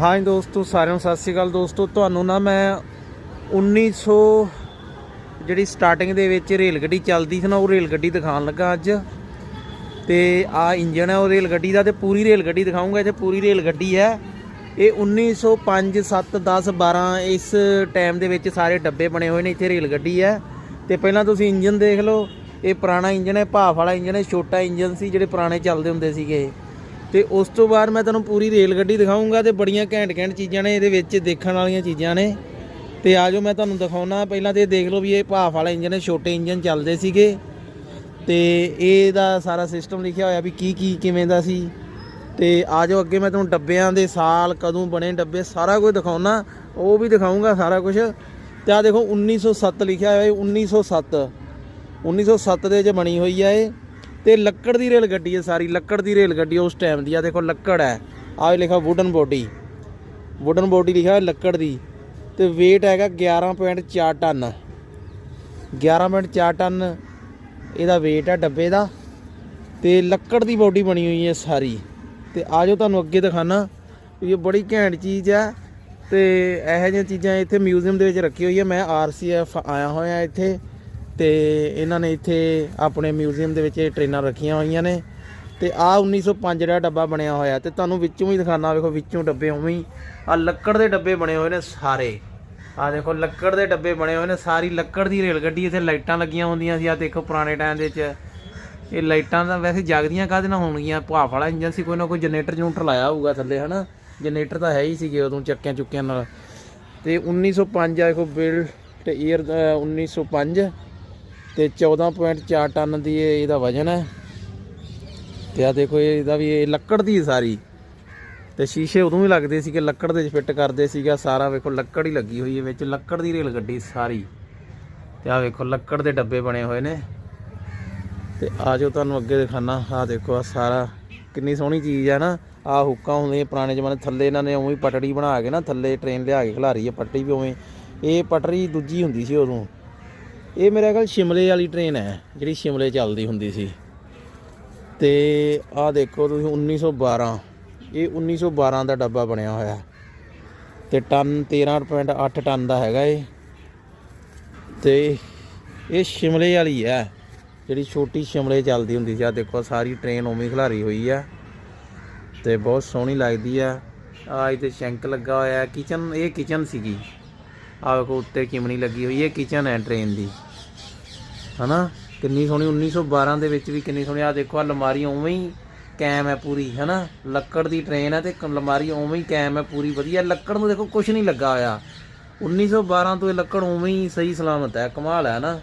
ਹਾਂ ਦੋਸਤੋ, ਸਾਰਿਆਂ ਨੂੰ ਸਤਿ ਸ਼੍ਰੀ ਅਕਾਲ ਦੋਸਤੋ। ਤੁਹਾਨੂੰ ਨਾ ਮੈਂ 1900 ਜਿਹੜੀ ਸਟਾਰਟਿੰਗ ਦੇ ਵਿੱਚ ਰੇਲ ਗੱਡੀ ਚੱਲਦੀ ਸੀ ਨਾ, ਉਹ ਰੇਲ ਗੱਡੀ ਦਿਖਾਉਣ ਲੱਗਾ ਅੱਜ। ਤੇ ਆ ਇੰਜਨ ਹੈ ਉਹ ਰੇਲ ਗੱਡੀ ਦਾ ਤੇ ਪੂਰੀ ਰੇਲ ਗੱਡੀ ਦਿਖਾਉਂਗਾ ਇੱਥੇ ਪੂਰੀ ਰੇਲ ਗੱਡੀ ਹੈ। ਇਹ 1905 7 10 12 ਇਸ ਟਾਈਮ ਦੇ ਵਿੱਚ ਸਾਰੇ ਡੱਬੇ ਬਣੇ ਹੋਏ ਨੇ, ਇੱਥੇ ਰੇਲ ਗੱਡੀ ਹੈ। ਤੇ ਪਹਿਲਾਂ ਤੁਸੀਂ ਇੰਜਨ ਦੇਖ ਲਓ, ਇਹ ਪੁਰਾਣਾ ਇੰਜਨ ਹੈ, ਭਾਫ ਵਾਲਾ ਇੰਜਨ ਹੈ, ਛੋਟਾ ਇੰਜਨ ਸੀ, ਜਿਹੜੇ ਪੁਰਾਣੇ ਚੱਲਦੇ ਹੁੰਦੇ ਸੀਗੇ। ਤੇ ਉਸ ਤੋਂ ਬਾਅਦ ਮੈਂ ਤੁਹਾਨੂੰ ਪੂਰੀ ਰੇਲ ਗੱਡੀ ਦਿਖਾਉਂਗਾ ਤੇ ਬੜੀਆਂ ਘੈਂਟ ਘੈਂਟ ਚੀਜ਼ਾਂ ਨੇ ਇਹਦੇ ਵਿੱਚ ਦੇਖਣ ਵਾਲੀਆਂ ਚੀਜ਼ਾਂ ਨੇ। ਤੇ ਆਜੋ ਮੈਂ ਤੁਹਾਨੂੰ ਦਿਖਾਉਣਾ। ਪਹਿਲਾਂ ਤੇ ਇਹ ਦੇਖ ਲਓ ਵੀ ਇਹ ਭਾਫ ਵਾਲਾ ਇੰਜਨ ਹੈ, ਛੋਟੇ ਇੰਜਨ ਚੱਲਦੇ ਸੀਗੇ। ਤੇ ਇਹਦਾ ਸਾਰਾ ਸਿਸਟਮ ਲਿਖਿਆ ਹੋਇਆ ਵੀ ਕੀ ਕੀ ਕਿਵੇਂ ਦਾ ਸੀ। ਤੇ ਆਜੋ ਅੱਗੇ ਮੈਂ ਤੁਹਾਨੂੰ ਡੱਬਿਆਂ ਦੇ ਸਾਲ ਕਦੋਂ ਬਣੇ ਡੱਬੇ ਸਾਰਾ ਕੁਝ ਦਿਖਾਉਣਾ। ਉਹ ਵੀ ਦਿਖਾਉਂਗਾ ਸਾਰਾ ਕੁਝ। ਤੇ ਆ ਦੇਖੋ 1907 ਲਿਖਿਆ ਹੋਇਆ ਹੈ 1907 1907 ਦੇ ਵਿੱਚ ਬਣੀ ਹੋਈ ਆ ਇਹ। ਤੇ ਲੱਕੜ ਦੀ ਰੇਲ ਗੱਡੀ ਹੈ ਸਾਰੀ, ਲੱਕੜ ਦੀ ਰੇਲ ਗੱਡੀ ਉਸ ਟਾਈਮ ਦੀ। ਆ ਦੇਖੋ ਲੱਕੜ ਹੈ। ਆਹ ਲਿਖਾ ਵੁਡਨ ਬੋਡੀ ਵੁਡਨ ਬੋਡੀ ਲਿਖਿਆ ਲੱਕੜ ਦੀ। ਤੇ weight ਹੈਗਾ 11.4 ਟਨ। 11.4 ਟਨ ਇਹਦਾ weight ਹੈ ਡੱਬੇ ਦਾ। ਤੇ ਲੱਕੜ ਦੀ ਬੋਡੀ ਬਣੀ ਹੋਈ ਹੈ ਸਾਰੀ। ਤੇ ਆਜੋ ਤੁਹਾਨੂੰ ਅੱਗੇ ਦਿਖਾਣਾ ਇਹ ਬੜੀ ਘੈਂਟ ਚੀਜ਼ ਹੈ। ਤੇ ਇਹੋ ਜਿਹੀਆਂ ਚੀਜ਼ਾਂ ਇੱਥੇ ਮਿਊਜ਼ੀਅਮ ਦੇ ਵਿੱਚ ਰੱਖੀ ਹੋਈ ਹੈ। ਮੈਂ ਆਰਸੀਐਫ ਆਇਆ ਹੋਇਆ ਇੱਥੇ। ਤੇ ਇਹਨਾਂ ਨੇ ਇੱਥੇ ਆਪਣੇ ਮਿਊਜ਼ੀਅਮ ਦੇ ਵਿੱਚ ਇਹ ਟ੍ਰੇਨਾਂ ਰੱਖੀਆਂ ਹੋਈਆਂ ਨੇ ਤੇ ਆ 1905 ਜਿਹੜਾ ਡੱਬਾ ਬਣਿਆ ਹੋਇਆ ਤੇ ਤੁਹਾਨੂੰ ਵਿੱਚੋਂ ਹੀ ਦਿਖਾਣਾ ਵੇਖੋ ਵਿੱਚੋਂ ਡੱਬੇ ਉਵੇਂ ਹੀ ਆ ਲੱਕੜ ਦੇ ਡੱਬੇ ਬਣੇ ਹੋਏ ਨੇ ਸਾਰੇ। ਆ ਦੇਖੋ ਲੱਕੜ ਦੇ ਡੱਬੇ ਬਣੇ ਹੋਏ ਨੇ, ਸਾਰੀ ਲੱਕੜ ਦੀ ਰੇਲ ਗੱਡੀ, ਇੱਥੇ ਲਾਈਟਾਂ ਲੱਗੀਆਂ ਹੁੰਦੀਆਂ ਸੀ ਆ ਦੇਖੋ ਪੁਰਾਣੇ ਟਾਈਮ ਦੇ ਵਿੱਚ। ਇਹ ਲਾਈਟਾਂ ਤਾਂ ਵੈਸੇ ਜਗਦੀਆਂ ਕਾਹਦੇ ਨਾਲ ਹੋਣਗੀਆਂ? ਭਾਫ ਵਾਲਾ ਇੰਜਨ ਸੀ, ਕੋਈ ਨਾ ਕੋਈ ਜਨਰੇਟਰ ਜੂਨਟਰ ਲਾਇਆ ਹੋਊਗਾ ਥੱਲੇ, ਹਨਾ? ਜਨਰੇਟਰ ਤਾਂ ਹੈ ਹੀ ਸੀਗੇ ਉਦੋਂ ਚੱਕਿਆਂ ਚੁੱਕਿਆਂ ਨਾਲ। ਤੇ 1905 ਆ, ਦੇਖੋ ਬਿਲਟ ਈਅਰ 1905 ਤੇ 14.4 ਟਨ ਦੀ ਇਹ- ਇਹਦਾ ਵਜਨ ਹੈ। ਤੇ ਆ ਦੇਖੋ ਇਹਦਾ ਵੀ, ਇਹ ਲੱਕੜ ਦੀ ਸਾਰੀ। ਤੇ ਸ਼ੀਸ਼ੇ ਉਦੋਂ ਵੀ ਲੱਗਦੇ ਸੀ ਕਿ ਲੱਕੜ ਦੇ ਫਿੱਟ ਕਰਦੇ ਸੀਗਾ। ਸਾਰਾ ਵੇਖੋ, ਲੱਕੜ ਹੀ ਲੱਗੀ ਹੋਈ ਹੈ ਵਿੱਚ, ਲੱਕੜ ਦੀ ਰੇਲ ਗੱਡੀ ਸਾਰੀ। ਤੇ ਆ ਵੇਖੋ, ਲੱਕੜ ਦੇ ਡੱਬੇ ਬਣੇ ਹੋਏ ਨੇ। ਤੇ ਆ ਜੋ ਤੁਹਾਨੂੰ ਅੱਗੇ ਦਿਖਾਣਾ ਆ ਦੇਖੋ ਆ ਸਾਰਾ ਕਿੰਨੀ ਸੋਹਣੀ ਚੀਜ਼ ਹੈ ਨਾ। ਆ ਹੁੱਕਾਂ ਹੁੰਦੀਆਂ ਪੁਰਾਣੇ ਜ਼ਮਾਨੇ, ਥੱਲੇ ਇਹਨਾਂ ਨੇ ਉਵੇਂ ਹੀ ਪਟੜੀ ਬਣਾ ਕੇ ਨਾ, ਥੱਲੇ ਟ੍ਰੇਨ ਲਿਆ ਕੇ ਖਿਲਾਰੀ ਹੈ ਪਟੜੀ ਵੀ ਉਵੇਂ। ਇਹ ਪਟੜੀ ਦੂਜੀ ਹੁੰਦੀ ਸੀ ਉਦੋਂ। ਇਹ ਮੇਰੇ ਖਿਆਲ ਸ਼ਿਮਲੇ ਵਾਲੀ ਟ੍ਰੇਨ ਹੈ, ਜਿਹੜੀ ਸ਼ਿਮਲੇ ਚੱਲਦੀ ਹੁੰਦੀ ਸੀ। ਤੇ ਆਹ ਦੇਖੋ ਤੁਸੀਂ 1912 ਇਹ 1912 ਦਾ ਡੱਬਾ ਬਣਿਆ ਹੋਇਆ। ਤੇ ਟਨ 13.8 ਟਨ ਦਾ ਹੈਗਾ ਇਹ। ਤੇ ਇਹ ਸ਼ਿਮਲੇ ਵਾਲੀ ਹੈ, ਜਿਹੜੀ ਛੋਟੀ ਸ਼ਿਮਲੇ ਚੱਲਦੀ ਹੁੰਦੀ ਸੀ। ਆ ਦੇਖੋ ਸਾਰੀ ਟ੍ਰੇਨ ਉਵੇਂ ਖਿਲਾਰੀ ਹੋਈ ਆ। ਤੇ ਬਹੁਤ ਸੋਹਣੀ ਲੱਗਦੀ ਆ। ਆ ਇੱਥੇ ਸ਼ੈਂਕ ਲੱਗਾ ਹੋਇਆ ਕਿਚਨ ਇਹ ਕਿਚਨ ਸੀਗੀ। ਆ ਵੇਖੋ, ਉੱਤੇ ਚਿਮਣੀ ਲੱਗੀ ਹੋਈ ਹੈ ਕਿਚਨ ਹੈ ਟ੍ਰੇਨ ਦੀ। ਹਨਾ? ਕਿੰਨੀ ਸੋਹਣੀ 1912 ਦੇ ਵਿੱਚ ਵੀ ਕਿੰਨੀ ਸੋਹਣੀ ਆ ਦੇਖੋ ਆ ਅਲਮਾਰੀ ਉਵੇਂ ਹੀ ਕੈਮ ਹੈ ਪੂਰੀ, ਹਨਾ? ਲੱਕੜ ਦੀ ਟ੍ਰੇਨ ਹੈ ਤੇ ਕ- ਅਲਮਾਰੀ ਉਵੇਂ ਹੀ ਕੈਮ ਹੈ ਪੂਰੀ, ਵਧੀਆ। ਲੱਕੜ ਨੂੰ ਦੇਖੋ ਕੁਝ ਨਹੀਂ ਲੱਗਾ ਹੋਇਆ। 1912 ਤੋਂ ਇਹ ਲੱਕੜ ਉਵੇਂ ਹੀ ਸਹੀ ਸਲਾਮਤ ਹੈ, ਕਮਾਲ ਹੈ ਨਾ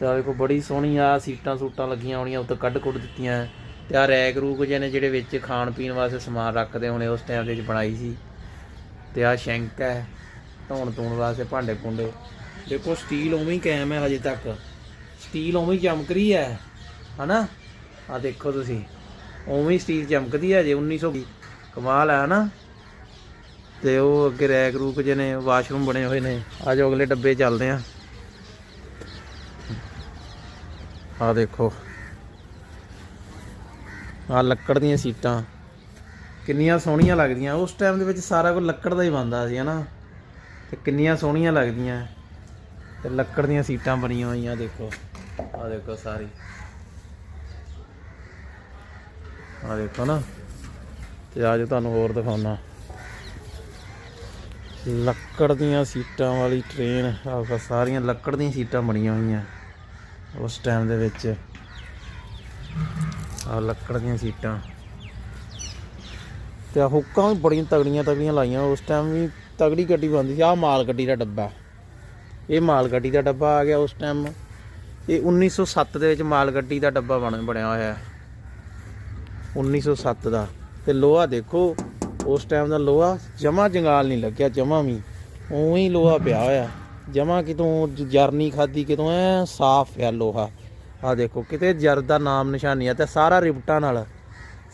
ਤੇ ਆ ਦੇਖੋ, ਬੜੀ ਸੋਹਣੀ ਆ ਸੀਟਾਂ ਸੂਟਾਂ ਲੱਗੀਆਂ ਹੋਣੀਆਂ, ਉੱਤੇ ਕੱਢ ਕੁੱਢ ਦਿੱਤੀਆਂ ਤੇ ਆ ਰੈਕ ਰੂਕ ਜਿਹੇ ਨੇ ਜਿਹੜੇ ਵਿੱਚ ਖਾਣ ਪੀਣ ਵਾਸਤੇ ਸਮਾਨ ਰੱਖਦੇ ਹੋਣੇ, ਉਸ ਟਾਈਮ ਦੇ ਵਿੱਚ ਬਣਾਈ ਸੀ। ਤੇ ਆ ਸ਼ੈਂਕ ਹੈ ਧੋਣ ਧੋਣ ਵਾਸਤੇ ਭਾਂਡੇ ਭੁੰਡੇ ਦੇਖੋ ਸਟੀਲ ਉਵੇਂ ਹੀ ਕਾਇਮ ਹੈ ਹਜੇ ਤੱਕ। ਸਟੀਲ ਉਵੇਂ ਹੀ ਚਮਕ ਰਹੀ ਹੈ, ਹਨਾ? ਆ ਦੇਖੋ ਤੁਸੀਂ, ਉਵੇਂ ਹੀ ਸਟੀਲ ਚਮਕਦੀ ਹੈ ਜੇ 1900 ਕਮਾਲ ਹੈ, ਹਨਾ? ਤੇ ਉਹ ਅੱਗੇ ਰੈਕ ਰੂਕ ਜਿਹੇ ਨੇ, ਵਾਸ਼ਰੂਮ ਬਣੇ ਹੋਏ ਨੇ। ਆ ਜਾਓ, ਅਗਲੇ ਡੱਬੇ ਚੱਲਦੇ ਆ ਆ ਦੇਖੋ। ਆ ਲੱਕੜ ਦੀਆਂ ਸੀਟਾਂ। ਕਿੰਨੀਆਂ ਸੋਹਣੀਆਂ ਲੱਗਦੀਆਂ। ਉਸ ਟਾਈਮ ਦੇ ਵਿੱਚ ਸਾਰਾ ਕੁਝ ਲੱਕੜ ਦਾ ਹੀ ਬਣਦਾ ਸੀ, ਹਨਾ? ਤੇ ਕਿੰਨੀਆਂ ਸੋਹਣੀਆਂ ਲੱਗਦੀਆਂ। ਤੇ ਲੱਕੜ ਦੀਆਂ ਸੀਟਾਂ ਬਣੀਆਂ ਹੋਈਆਂ, ਦੇਖੋ। ਆ ਦੇਖੋ ਸਾਰੀ। ਆ ਦੇਖੋ ਨਾ। ਤੇ ਅੱਜ ਤੁਹਾਨੂੰ ਹੋਰ ਦਿਖਾਉਣਾ। ਲੱਕੜ ਦੀਆਂ ਸੀਟਾਂ ਵਾਲੀ ਟ੍ਰੇਨ ਆਹ ਸਾਰੀਆਂ ਲੱਕੜ ਦੀਆਂ ਸੀਟਾਂ ਬਣੀਆਂ ਹੋਈਆਂ ਉਸ ਟਾਈਮ ਦੇ ਵਿੱਚ। ਆ ਲੱਕੜ ਦੀਆਂ ਸੀਟਾਂ। ਤੇ ਆ ਹੁੱਕਾਂ ਵੀ ਬੜੀਆਂ ਤਗੜੀਆਂ ਤਗੜੀਆਂ ਲਾਈਆਂ। ਉਸ ਟਾਈਮ ਵੀ ਤਗੜੀ ਗੱਡੀ ਬੰਦੀ ਸੀ। ਆ ਮਾਲ ਗੱਡੀ ਦਾ ਡੱਬਾ। ਇਹ ਮਾਲ ਗੱਡੀ ਦਾ ਡੱਬਾ ਆ ਗਿਆ ਉਸ ਟਾਈਮ ਇਹ 1907 ਦੇ ਵਿੱਚ ਮਾਲ ਗੱਡੀ ਦਾ ਡੱਬਾ ਬਣ ਬਣਿਆ ਹੋਇਆ ਹੈ। 1907 ਦਾ। ਤੇ ਲੋਹਾ ਦੇਖੋ, ਉਸ ਟਾਈਮ ਦਾ ਲੋਹਾ ਜਮਾ ਜੰਗਾਲ ਨਹੀਂ ਲੱਗਿਆ ਜਮਾ ਵੀ। ਉਵੇਂ ਹੀ ਲੋਹਾ ਪਿਆ ਹੋਇਆ। ਜਮਾ ਕਿਤੋਂ ਜ- ਜਰ ਨਹੀਂ ਖਾਦੀ ਕਿਤੋਂ ਐ ਸਾਫ਼ ਪਿਆ ਲੋਹਾ। ਆ ਦੇਖੋ, ਕਿਤੇ ਜਰ ਦਾ ਨਾਮ ਨਿਸ਼ਾਨੀ ਆ ਤੇ ਸਾਰਾ ਰਿਪਟਾਂ ਨਾਲ,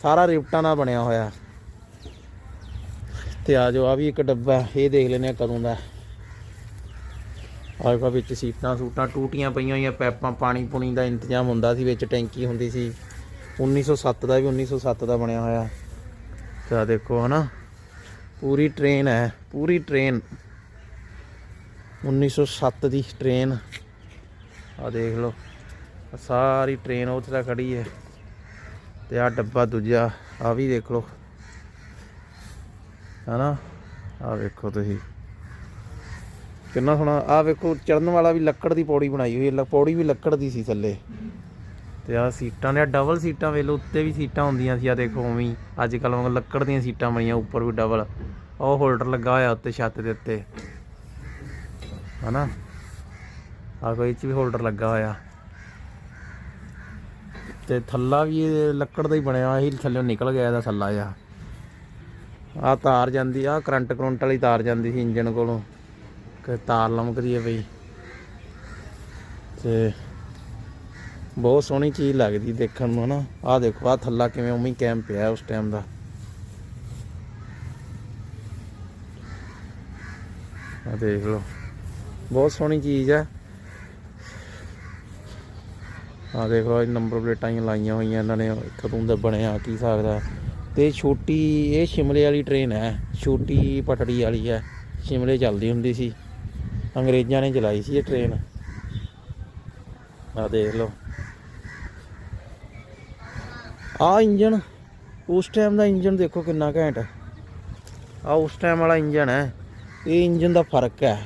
ਸਾਰਾ ਰਿਪਟਾਂ ਨਾਲ ਬਣਿਆ ਹੋਇਆ। ਤੇ ਆ ਜਾਓ ਆ ਵੀ ਇੱਕ ਡੱਬਾ ਇਹ ਦੇਖ ਲੈਨੇ ਆ ਕਦੋਂ ਦਾ ਆਹ ਵਿੱਚ ਸੀਟਾਂ ਸੂਟਾਂ ਟੂਟੀਆਂ ਪਈਆਂ ਹੋਈਆਂ, ਪੈਪਾਂ ਪਾਣੀ ਪੁਣੀ ਦਾ ਇੰਤਜ਼ਾਮ ਹੁੰਦਾ ਸੀ, ਵਿੱਚ ਟੈਂਕੀ ਹੁੰਦੀ ਸੀ। 1907 ਦਾ ਵੀ 1907 ਦਾ ਬਣਿਆ ਹੋਇਆ। ਤੇ ਆ ਦੇਖੋ ਹਨਾ, ਪੂਰੀ ਟ੍ਰੇਨ ਹੈ, ਪੂਰੀ ਟ੍ਰੇਨ 1907 ਦੀ ਟ੍ਰੇਨ ਆ ਦੇਖ ਲਓ ਸਾਰੀ ਟ੍ਰੇਨ ਉੱਥੇ ਤਾਂ ਖੜੀ ਹੈ। ਤੇ ਆ ਡੱਬਾ ਦੂਜਾ ਆ ਵੀ ਦੇਖ ਲਓ। ਹਨਾ ਆ ਵੇਖੋ ਤੁਸੀਂ। ਕਿੰਨਾ ਸੋਹਣਾ ਆ ਵੇਖੋ ਚੜਨ ਵਾਲਾ ਵੀ ਲੱਕੜ ਦੀ ਪੌੜੀ ਬਣਾਈ ਹੋਈ ਹੈ ਪੌੜੀ ਵੀ ਲੱਕੜ ਦੀ ਸੀ ਥੱਲੇ। ਤੇ ਆ ਸੀਟਾਂ ਨੇ ਡਬਲ ਸੀਟਾਂ ਵੇਖ ਉੱਤੇ ਵੀ ਸੀਟਾਂ ਹੁੰਦੀਆਂ ਸੀ ਆ ਦੇਖੋ ਉਵੇਂ ਅੱਜ ਕੱਲ੍ਹ ਵਾਂਗ ਲੱਕੜ ਦੀਆਂ ਸੀਟਾਂ ਬਣੀਆਂ, ਉੱਪਰ ਵੀ ਡਬਲ ਉਹ ਹੋਲਡਰ ਲੱਗਾ ਹੋਇਆ ਉੱਤੇ, ਛੱਤ ਦੇ ਉੱਤੇ। ਹਨਾ? ਆ ਕੋਈ ਚ ਵੀ ਹੋਲਡਰ ਲੱਗਾ ਹੋਇਆ। ਤੇ ਥੱਲਾ ਵੀ ਇਹ ਲੱਕੜ ਦਾ ਹੀ ਬਣਿਆ ਹੋਇਆ ਸੀ ਥੱਲੇ ਨਿਕਲ ਗਿਆ ਇਹਦਾ ਥੱਲਾ ਜਿਹਾ। ਆ ਤਾਰ ਜਾਂਦੀ ਆ ਕਰੰਟ ਕਰੰਟ ਵਾਲੀ ਤਾਰ ਜਾਂਦੀ ਸੀ ਇੰਜਨ ਕੋਲੋਂ। ਕਿ ਤਾਰ ਲਮਕਦੀ ਹੈ ਬਈ। ਤੇ ਬਹੁਤ ਸੋਹਣੀ ਚੀਜ਼ ਲੱਗਦੀ ਦੇਖਣ ਨੂੰ, ਹਨਾ? ਆਹ ਦੇਖੋ ਆ ਥੱਲਾ ਕਿਵੇਂ ਉਵੇਂ ਹੀ ਕੈਂਪ ਪਿਆ ਉਸ ਟਾਈਮ ਦਾ। ਆ ਦੇਖ ਲਓ। ਬਹੁਤ ਸੋਹਣੀ ਚੀਜ਼ ਹੈ। ਆ ਦੇਖ ਲਓ, ਇਹ ਨੰਬਰ ਪਲੇਟਾਂ ਹੀ ਲਾਈਆਂ ਹੋਈਆਂ ਇਹਨਾਂ ਨੇ। ਕਦੋਂ ਦਾ ਬਣਿਆ ਕੀ ਸਕਦਾ ਤੇ ਛੋਟੀ, ਇਹ ਸ਼ਿਮਲੇ ਵਾਲੀ ਟ੍ਰੇਨ ਹੈ। ਛੋਟੀ ਪਟੜੀ ਵਾਲੀ ਹੈ। ਸ਼ਿਮਲੇ ਚੱਲਦੀ ਹੁੰਦੀ ਸੀ। ਅੰਗਰੇਜ਼ਾਂ ਨੇ ਚਲਾਈ ਸੀ ਇਹ ਟ੍ਰੇਨ ਆ ਦੇਖ ਲਓ। ਆ ਇੰਜਨ ਉਸ ਟਾਈਮ ਦਾ ਇੰਜਨ ਦੇਖੋ ਕਿੰਨਾ ਘੈਂਟ ਆ ਉਸ ਟਾਈਮ ਵਾਲਾ ਇੰਜਨ ਹੈ। ਇਹ ਇੰਜਨ ਦਾ ਫ਼ਰਕ ਹੈ।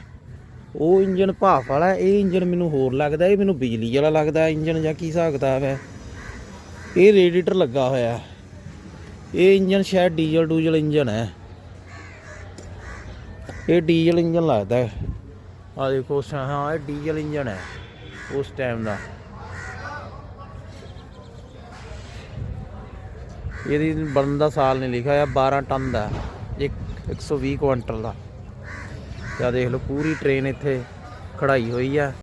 ਉਹ ਇੰਜਨ ਭਾਫ ਵਾਲਾ ਇਹ ਇੰਜਨ ਮੈਨੂੰ ਹੋਰ ਲੱਗਦਾ ਇਹ ਮੈਨੂੰ ਬਿਜਲੀ ਵਾਲਾ ਲੱਗਦਾ ਇੰਜਨ ਜਾਂ ਕੀ ਹਿਸਾਬ ਕਿਤਾਬ ਹੈ। ਇਹ ਰੇਡੀਏਟਰ ਲੱਗਾ ਹੋਇਆ ਇਹ ਇੰਜਨ ਸ਼ਾਇਦ ਡੀਜ਼ਲ ਡੂਜ਼ਲ ਇੰਜਨ ਹੈ। ਇਹ ਡੀਜ਼ਲ ਇੰਜਨ ਲੱਗਦਾ ਹੈ। ਆ ਦੇਖੋ ਹਾਂ ਇਹ ਡੀਜ਼ਲ ਇੰਜਨ ਹੈ ਉਸ ਟਾਈਮ ਦਾ। ਇਹਦੀ ਬਣਨ ਦਾ ਸਾਲ ਨਹੀਂ ਲਿਖਿਆ ਹੋਇਆ 12 ਟਨ ਦਾ ਹੈ, ਇੱਕ 120 ਕੁਇੰਟਲ ਦਾ। ਤੇ ਦੇਖ ਲਓ ਪੂਰੀ ਟ੍ਰੇਨ ਇੱਥੇ ਖੜਾਈ ਹੋਈ ਆ।